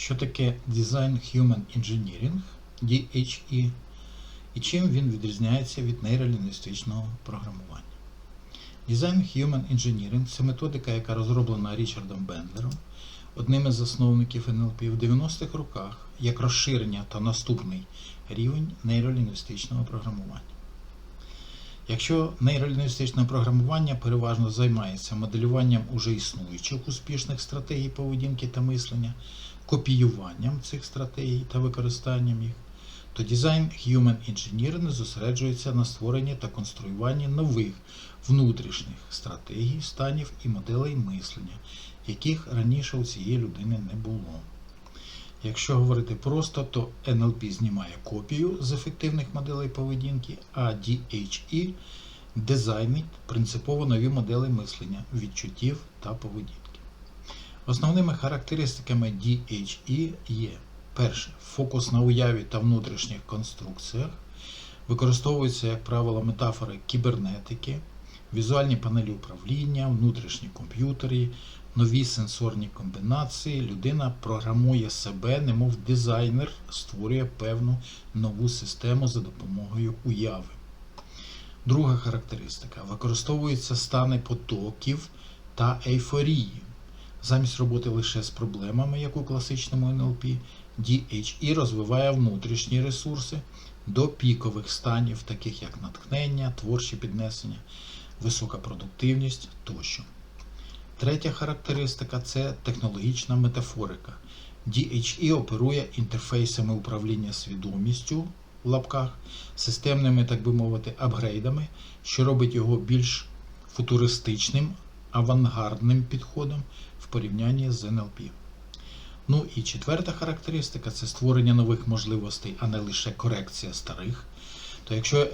Що таке Design Human Engineering DHE і чим він відрізняється від нейролінгвістичного програмування? Design Human Engineering це методика, яка розроблена Річардом Бендлером, одним із засновників НЛП в 90-х роках, як розширення та наступний рівень нейролінгвістичного програмування. Якщо нейролінгвістичне програмування переважно займається моделюванням уже існуючих успішних стратегій поведінки та мислення, копіюванням цих стратегій та використанням їх, то дизайн Human Engineering зосереджується на створенні та конструюванні нових внутрішніх стратегій, станів і моделей мислення, яких раніше у цієї людини не було. Якщо говорити просто, то NLP знімає копію з ефективних моделей поведінки, а DHE дизайнить принципово нові модели мислення, відчуттів та поведінки. Основними характеристиками DHE є перше фокус на уяві та внутрішніх конструкціях, використовуються, як правило, метафори кібернетики, візуальні панелі управління, внутрішні комп'ютери, нові сенсорні комбінації. Людина програмує себе, немов дизайнер створює певну нову систему за допомогою уяви. Друга характеристика використовуються стани потоків та ейфорії. Замість роботи лише з проблемами, як у класичному НЛП, DHE розвиває внутрішні ресурси до пікових станів, таких як натхнення, творчі піднесення, висока продуктивність тощо. Третя характеристика це технологічна метафорика. DHE оперує інтерфейсами управління свідомістю в лапках, системними, так би мовити, апгрейдами, що робить його більш футуристичним, авангардним підходом в порівнянні з НЛП. Ну і четверта характеристика це створення нових можливостей, а не лише корекція старих. То якщо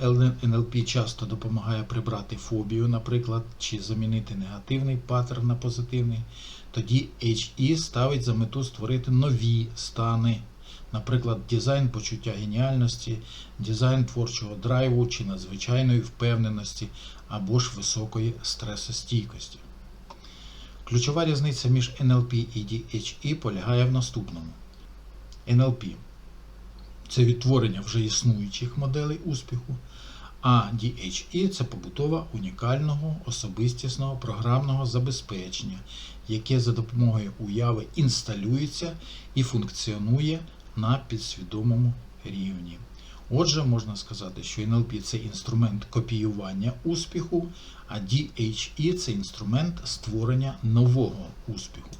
НЛП часто допомагає прибрати фобію, наприклад, чи замінити негативний паттерн на позитивний, тоді HE ставить за мету створити нові стани, наприклад, дизайн почуття геніальності, дизайн творчого драйву чи надзвичайної впевненості або ж високої стресостійкості. Ключова різниця між NLP і DHE полягає в наступному. NLP це відтворення вже існуючих моделей успіху, а DHE це побутова унікального особистісного програмного забезпечення, яке за допомогою уяви інсталюється і функціонує на підсвідомому рівні. Отже, можна сказати, що NLP це інструмент копіювання успіху, а DHE це інструмент створення нового успіху.